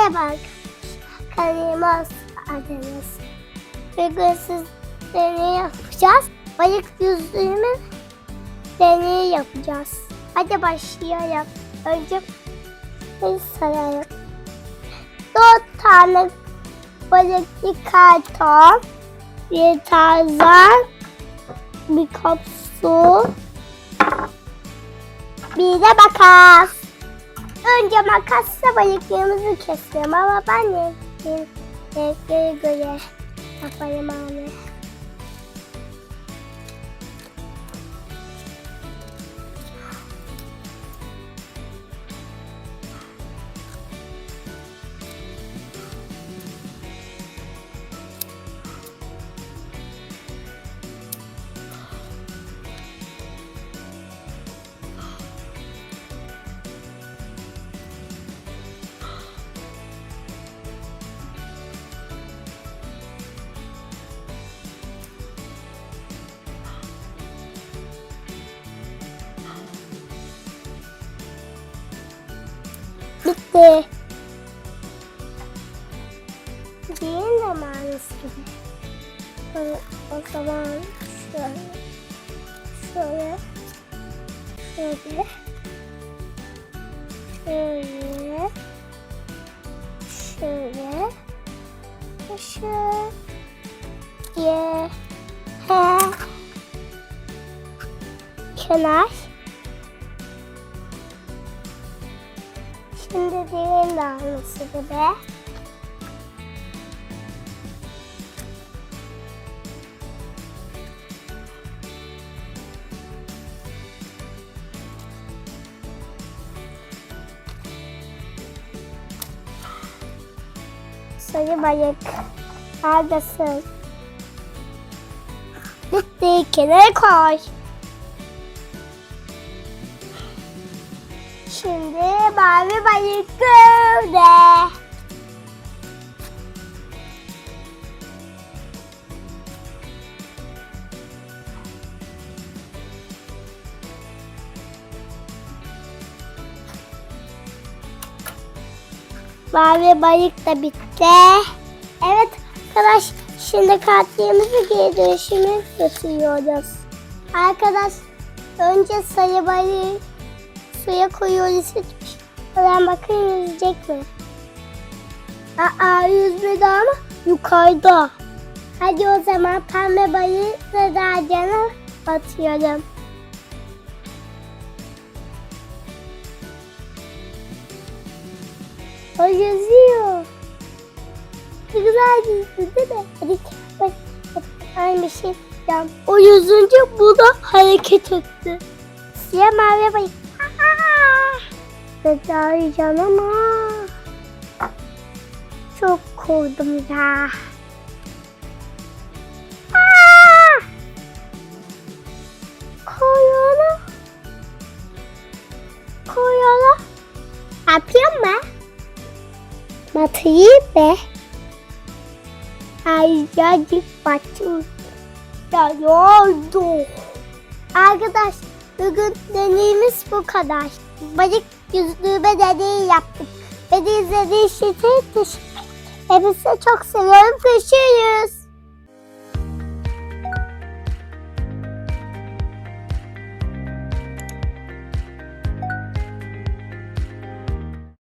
Merhaba. Kanalımız adınız. Bugün siz deney yapacağız. Balık yüzüğümü deney yapacağız. Hadi başlayalım. Önce bir saralım. Dört tane balıklı karton, bir tarzan, bir kap su, bir de makas. Önce makasla balıklarımızı keselim ama ben de göre yaparım abi. Bitti. Değil zamanısı gibi. O, o zaman şöyle, şöyle, şöyle, şöyle, şöyle, şöyle, he, kenar. Şimdi diğerini de alması gibi. Sarı balık. Neredesin? Bitti. Kenara koy. Şimdi mavi balık gövde. Mavi balık da bitti. Evet arkadaş şimdi kartlarımızı geri dönüşüme götürüyoruz. Arkadaş önce sayı balığı suya koyuyoruz şey. Ben bakayım yüzecek mi? Aa yüzmedi ama yukarıda. Hadi o zaman pembe balığı da dağcana atıyorum. O yüzüyor. Ne güzel yüzdü değil mi? Hadi bak, aynı şey. O yüzünce bu da hareket etti. Siyah mavi balık. Dedi arayacağım ama çok korktum ya. Aa! Koyala. Koyala. Ne yapıyorsun be? Batayım be. Ay yacık batı. Ya yordu. Arkadaş bugün deneyimiz bu kadar. Balık yüzlüğüme deneyi yaptık. Beni izlediğiniz için teşekkür ederim. Hepinizi çok seviyorum. Görüşürüz.